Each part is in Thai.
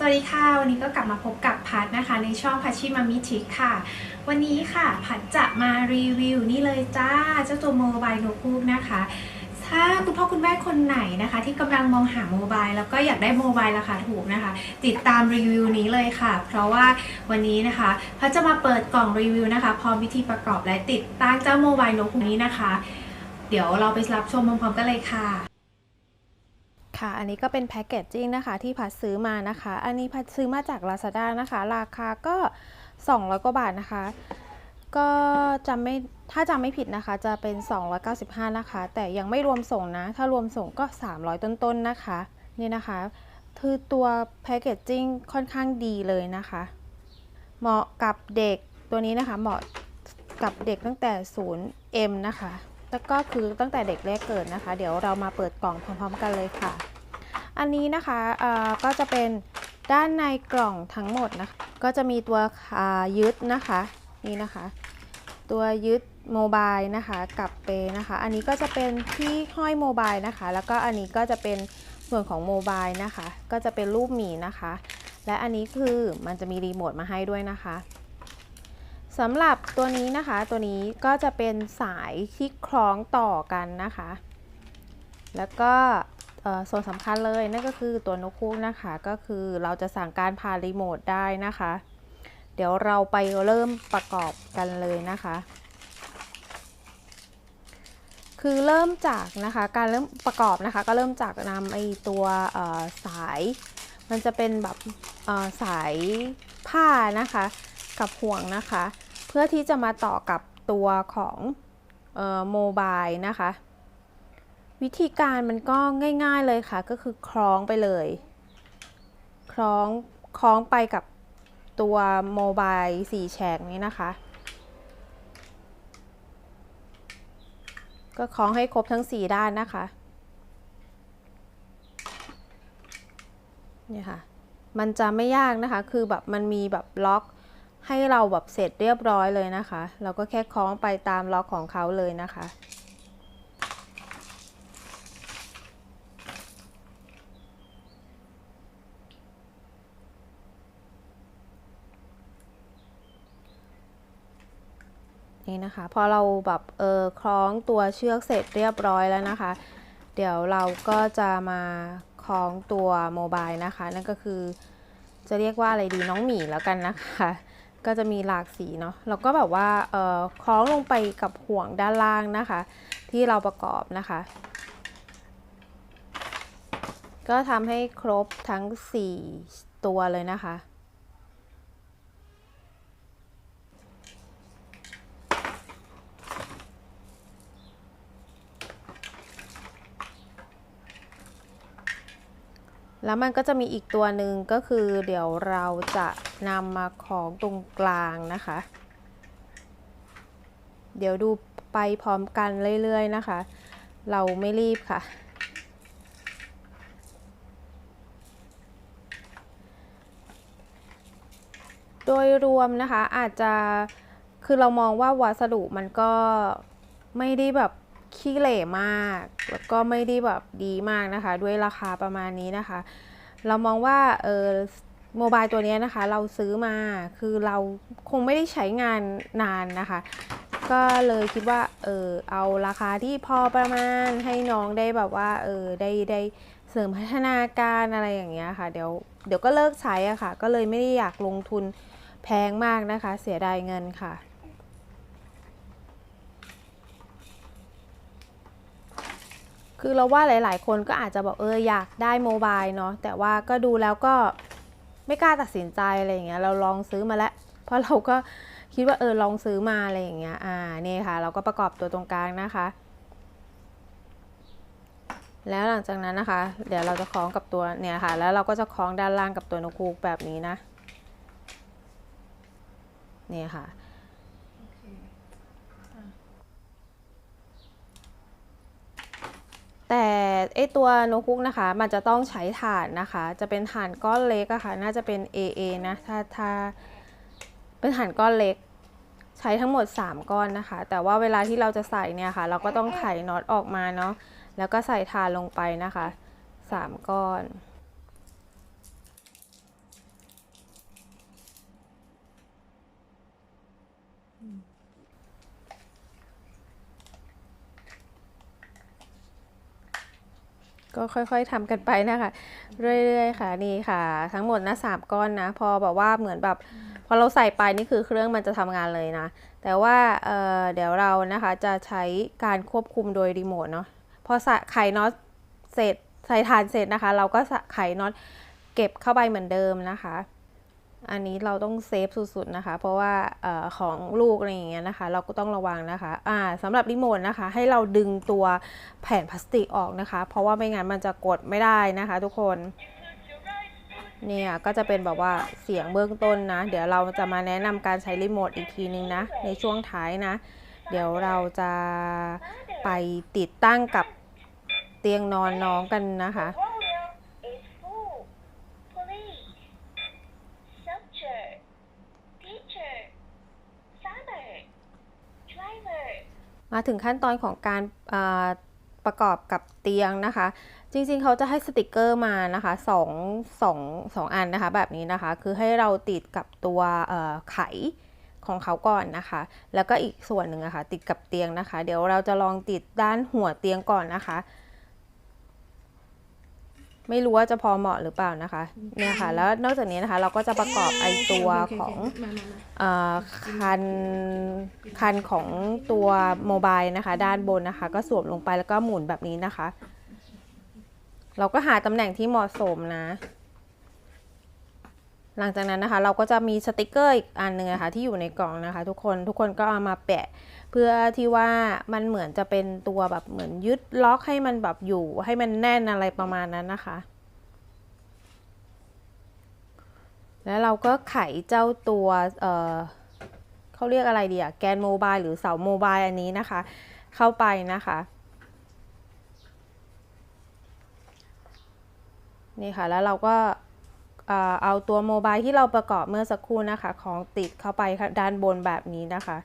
สวัสดีค่ะ วันนี้ก็กลับมาพบกับพัดนะคะ ในช่องพัชชิมามิทิกค่ะ วันนี้ค่ะพัดจะมารีวิวนี่เลยจ้า เจ้าตัวโมบายโนบุกนะคะ ถ้าคุณพ่อคุณแม่คนไหนนะคะ ที่กำลังมองหาโมบายแล้วก็อยากได้โมบายราคาถูกนะคะ ติดตามรีวิวนี้เลยค่ะ เพราะว่าวันนี้นะคะพัดจะมาเปิดกล่องรีวิวนะคะพร้อมวิธีประกอบและติดตั้งเจ้าโมบายโนบุกนี้นะคะ เดี๋ยวเราไปรับชมพร้อมๆกันเลยค่ะ ค่ะ อันนี้ก็เป็นแพ็กเกจจิ้งนะคะที่พัดซื้อมานะคะ อันนี้พัดซื้อมาจาก Lazada นะคะ ราคาก็ 200 กว่าบาทนะคะ ก็จำไม่ ถ้าจำไม่ผิดนะคะ จะเป็น 295 นะคะ แต่ยังไม่รวมส่งนะ ถ้ารวมส่งก็ 300 ต้นๆนะคะ นี่นะคะ คือตัวแพ็กเกจจิ้งค่อนข้างดีเลยนะคะ เหมาะกับเด็ก ตัวนี้นะคะ เหมาะกับเด็กตั้งแต่ 0M นะคะแล้วก็คือตั้งแต่เด็กแรกเกิดนะคะ เดี๋ยวเรามาเปิดกล่องพร้อมๆกันเลยค่ะ อันนี้นะคะก็จะเป็นด้านในกล่องทั้งหมดนะคะ ก็จะมีตัวยึดนะคะนี่นะคะ ตัวยึดโมบายนะคะกับเปนะคะ อันนี้ก็จะเป็นที่ห้อยโมบายนะคะ แล้วก็อันนี้ก็จะเป็นส่วนของโมบายนะคะ ก็จะเป็นรูปหมีนะคะ และอันนี้คือมันจะมีรีโมทมาให้ด้วยนะคะสำหรับตัวนี้นะคะ ตัวนี้ก็จะเป็นสายที่คล้องต่อกันนะคะ แล้วก็ ส่วนสำคัญเลยนั่นก็คือตัวนกคู่นะคะ ก็คือเราจะสั่งการผ่านรีโมทได้นะคะ เดี๋ยวเราไปเริ่มประกอบกันเลยนะคะ คือเริ่มจากนะคะการเริ่มประกอบนะคะ ก็เริ่มจากนำไอตัวสาย มันจะเป็นแบบสายผ้านะคะ กับห่วงนะคะ เพื่อที่จะมาต่อกับตัวของอโมบายนะคะ วิธีการมันก็ง่ายๆเลยค่ะ ก็คือคล้องไปเลย คล้องคล้องไปกับตัวโมบายสี่แฉกนี้นะคะ ก็คล้องให้ครบทั้ง4ด้านนะคะเนี่ยค่ะ มันจะไม่ยากนะคะ คือแบบมันมีแบบล็อกให้เราแบบเสร็จเรียบร้อยเลยนะคะ เราก็แค่คล้องไปตามล็อกของเขาเลยนะคะ นี่นะคะ พอเราแบบเออคล้องตัวเชือกเสร็จเรียบร้อยแล้วนะคะ เดี๋ยวเราก็จะมาคล้องตัวโมบายนะคะ นั่นก็คือจะเรียกว่าอะไรดีน้องหมีแล้วกันนะคะ ก็จะมีหลากสีเนาะเราก็แบบว่าเออคล้องลงไปกับห่วงด้านล่างนะคะ ที่เราประกอบนะคะ ก็ทำให้ครบทั้ง 4 ตัวเลยนะคะ แล้วมันก็จะมีอีกตัวหนึ่งก็คือเดี๋ยวเราจะนำมาของตรงกลางนะคะ เดี๋ยวดูไปพร้อมกันเรื่อยๆนะคะ เราไม่รีบค่ะ โดยรวมนะคะอาจจะคือเรามองว่าวัสดุมันก็ไม่ได้แบบ ขี้เหร่มาก แล้วก็ไม่ได้แบบดีมากนะคะ ด้วยราคาประมาณนี้นะคะ เรามองว่าเออโมบายตัวนี้นะคะ เราซื้อมาคือเราคงไม่ได้ใช้งานนานนะคะ ก็เลยคิดว่าเออเอาราคาที่พอประมาณให้น้องได้แบบว่าเออได้ได้เสริมพัฒนาการอะไรอย่างเงี้ยค่ะ เดี๋ยวเดี๋ยวก็เลิกใช้อะค่ะ ก็เลยไม่ได้อยากลงทุนแพงมากนะคะ เสียดายเงินค่ะ คือเราว่าหลาย ๆ คนก็อาจจะบอกเอออยากได้โมบายเนาะแต่ว่าก็ดูแล้วก็ไม่กล้าตัดสินใจอะไรอย่างเงี้ยเราลองซื้อมาแล้ว เพราะเราก็คิดว่าเออลองซื้อมาอะไรอย่างเงี้ยอ่านี่ค่ะ เราก็ประกอบตัวตรงกลางนะคะ แล้วหลังจากนั้นนะคะ เดี๋ยวเราจะคล้องกับตัวเนี่ยค่ะ แล้วเราก็จะคล้องด้านล่างกับตัวนกคูกแบบนี้นะนี่ค่ะ แต่ไอตัวนกคุกนะคะ มันจะต้องใช้ถ่านนะคะ จะเป็นถ่านก้อนเล็กอะค่ะ น่าจะเป็น AA นะ ถ้าถ้าเป็นถ่านก้อนเล็ก ใช้ทั้งหมด 3 ก้อนนะคะ แต่ว่าเวลาที่เราจะใส่เนี่ยค่ะ เราก็ต้องไขน็อตออกมาเนาะ แล้วก็ใส่ถ่านลงไปนะคะ 3 ก้อน ก็ค่อยๆทำกันไปนะคะเรื่อยๆค่ะนี่ค่ะ ทั้งหมดนะสามก้อนนะ พอแบบว่าเหมือนแบบพอเราใส่ไปนี่คือเครื่องมันจะทำงานเลยนะ แต่ว่าเอ่อเดี๋ยวเรานะคะจะใช้การควบคุมโดยรีโมทเนาะพอใส่ไขน็อตเสร็จใส่ฐานเสร็จนะคะ เราก็ใส่ไขน็อตเก็บเข้าไปเหมือนเดิมนะคะ อันนี้เราต้องเซฟสุดๆนะคะ เพราะว่าอของลูกอะไรอย่างเงี้ยนะคะ เราก็ต้องระวังนะคะอ่าสำหรับรีโมทนะคะ ให้เราดึงตัวแผ่นพลาสติกออกนะคะ เพราะว่าไม่งั้นมันจะกดไม่ได้นะคะ ทุกคนเนี่ยก็จะเป็นแบบว่าเสียงเบื้องต้นนะ เดี๋ยวเราจะมาแนะนำการใช้รีโมทอีกทีนึงนะ ในช่วงท้ายนะ เดี๋ยวเราจะไปติดตั้งกับเตียงนอนน้องกันนะคะ มาถึงขั้นตอนของการประกอบกับเตียงนะคะ จริงๆเขาจะให้สติกเกอร์มานะคะสองสองสองอันนะคะ แบบนี้นะคะ คือให้เราติดกับตัวเอ่อไขของเขาก่อนนะคะ แล้วก็อีกส่วนหนึ่งนะคะติดกับเตียงนะคะ เดี๋ยวเราจะลองติดด้านหัวเตียงก่อนนะคะ ไม่รู้ว่าจะพอเหมาะหรือเปล่านะคะเนี่ยค่ะ แล้วนอกจากนี้นะคะเราก็จะประกอบไอตัวของเอ่อคันคันของตัวโมบายนะคะ ด้านบนนะคะ ก็สวมลงไปแล้วก็หมุนแบบนี้นะคะ เราก็หาตำแหน่งที่เหมาะสมนะ หลังจากนั้นนะคะ เราก็จะมีสติกเกอร์อีกอันหนึ่งนะคะที่อยู่ในกล่องนะคะ ทุกคนทุกคนก็เอามาแปะ เพื่อที่ว่ามันเหมือนจะเป็นตัวแบบเหมือนยึดล็อกให้มันแบบอยู่ ให้มันแน่นอะไรประมาณนั้นนะคะ แล้วเราก็ไขเจ้าตัวเเขาเรียกอะไรดีอะแกนโมบายหรือเสาโมบายอันนี้นะคะ เข้าไปนะคะนี่ค่ะแล้วเราก็ เอาตัวโมบายที่เราประกอบเมื่อสักครู่นะคะของติดเข้าไปด้านบนแบบนี้นะคะ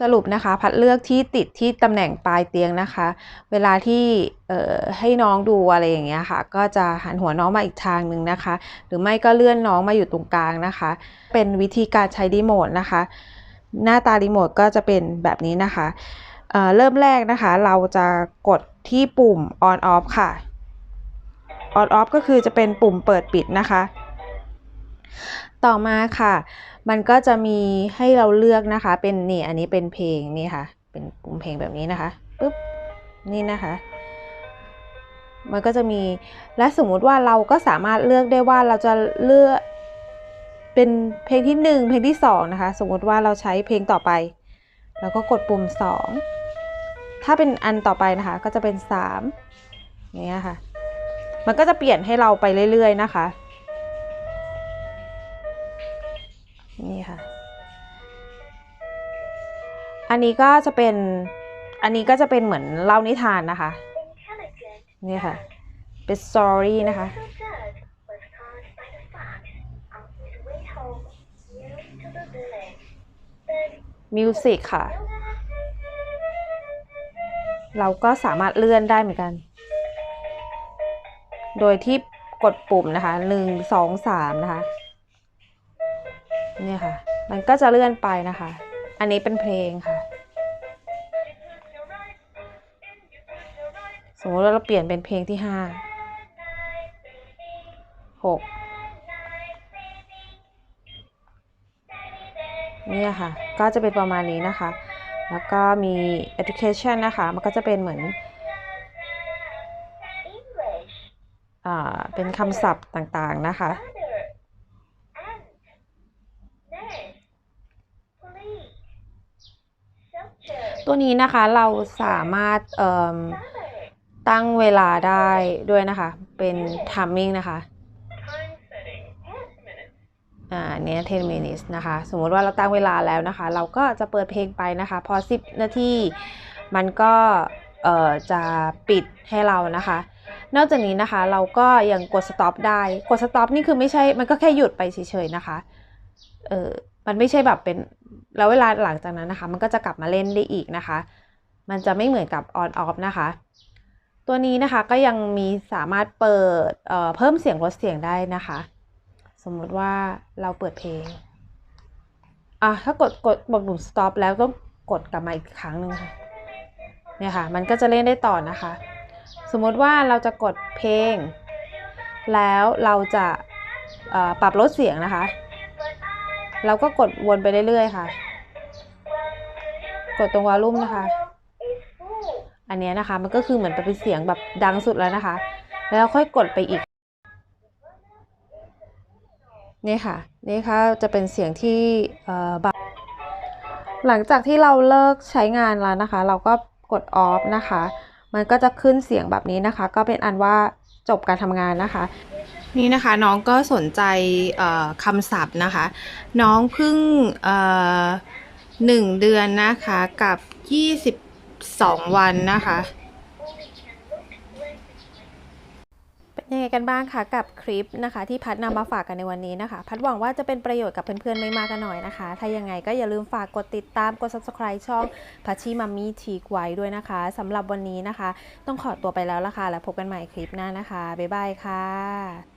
สรุปนะคะพัดเลือกที่ติดที่ตำแหน่งปลายเตียงนะคะ เวลาที่ให้น้องดูอะไรอย่างเงี้ยค่ะ ก็จะหันหัวน้องมาอีกทางหนึ่งนะคะ หรือไม่ก็เลื่อนน้องมาอยู่ตรงกลางนะคะ เป็นวิธีการใช้รีโมทนะคะ หน้าตารีโมทก็จะเป็นแบบนี้นะคะเเริ่มแรกนะคะ เราจะกดที่ปุ่ม on off ค่ะ on off ก็คือจะเป็นปุ่มเปิดปิดนะคะ ต่อมาค่ะ มันก็จะมีให้เราเลือกนะคะ เป็นนี่อันนี้เป็นเพลงนี่ค่ะ เป็นปุ่มเพลงแบบนี้นะคะปุ๊บนี่นะคะมันก็จะมี และสมมุติว่าเราก็สามารถเลือกได้ว่าเราจะเลือกเป็นเพลงที่หนึ่งเพลงที่สองนะคะ สมมุติว่าเราใช้เพลงต่อไปแล้วก็กดปุ่มสองถ้าเป็นอันต่อไปนะคะ ก็จะเป็นสามอย่างเงี้ยค่ะ มันก็จะเปลี่ยนให้เราไปเรื่อยๆนะคะ นี่ค่ะ อันนี้ก็จะเป็น อันนี้ก็จะเป็นเหมือนเล่านิทานนะคะ นี่ค่ะ เป็นสตอรี่นะคะมิวสิกค่ะ เราก็สามารถเลื่อนได้เหมือนกัน โดยที่กดปุ่มนะคะหนึ่งสองสามนะคะเนี่ยค่ะ มันก็จะเลื่อนไปนะคะ อันนี้เป็นเพลงค่ะ สมมติว่าเราเปลี่ยนเป็นเพลงที่ห้าหกเนี่ยค่ะ ก็จะเป็นประมาณนี้นะคะ แล้วก็มี education นะคะ มันก็จะเป็นเหมือน เป็นคำศัพท์ต่างๆนะคะ ตัวนี้นะคะเราสามารถตั้งเวลาได้ด้วยนะคะ เป็น timing นะคะอ่าเนี้ย10 minutes นะคะ สมมติว่าเราตั้งเวลาแล้วนะคะ เราก็จะเปิดเพลงไปนะคะ พอ 10 นาที มันก็เอ่อจะปิดให้เรานะคะ นอกจากนี้นะคะ เราก็ยังกด stop ได้ กด stop นี่คือไม่ใช่ มันก็แค่หยุดไปเฉยๆนะคะ เออมันไม่ใช่แบบเป็น แล้วเวลาหลังจากนั้นนะคะ มันก็จะกลับมาเล่นได้อีกนะคะ มันจะไม่เหมือนกับ on off นะคะ ตัวนี้นะคะก็ยังมีสามารถเปิดเเพิ่มเสียงลดเสียงได้นะคะ สมมติว่าเราเปิดเพลง อะ ถ้ากดกดกดปุ่ม stop แล้วต้องกดกลับมาอีกครั้งหนึ่งค่ะ เนี่ยค่ะ มันก็จะเล่นได้ต่อนะคะ สมมติว่าเราจะกดเพลง แล้วเราจะปรับลดเสียงนะคะ เราก็กดวนไปเรื่อยๆค่ะ กดตรงวอลลุ่มนะคะ อันนี้นะคะมันก็คือเหมือนเป็นเสียงแบบดังสุดแล้วนะคะ แล้วค่อยกดไปอีกนี่ค่ะนี่ค่ะจะเป็นเสียงที่เบาหลังจากที่เราเลิกใช้งานแล้วนะคะ เราก็กดออฟนะคะ มันก็จะขึ้นเสียงแบบนี้นะคะ ก็เป็นอันว่าจบการทำงานนะคะ นี่นะคะน้องก็สนใจคำศัพท์นะคะ น้องเพิ่งหนึ่งเดือนนะคะกับยี่สิบสองวันนะคะ เป็น ยังไงกันบ้างคะกับคลิปนะคะ ที่พัดนำมาฝากกันในวันนี้นะคะ พัดหวังว่าจะเป็นประโยชน์กับเพื่อนๆไม่มากก็น้อยนะคะ ถ้ายังไงก็อย่าลืมฝากกดติดตามกด subscribe ช่องพัชชีมัมมี่ทีไว้ด้วยนะคะสำหรับวันนี้นะคะ ต้องขอตัวไปแล้วละค่ะแล้วพบกันใหม่คลิปหน้านะคะบ๊ายบายค่ะ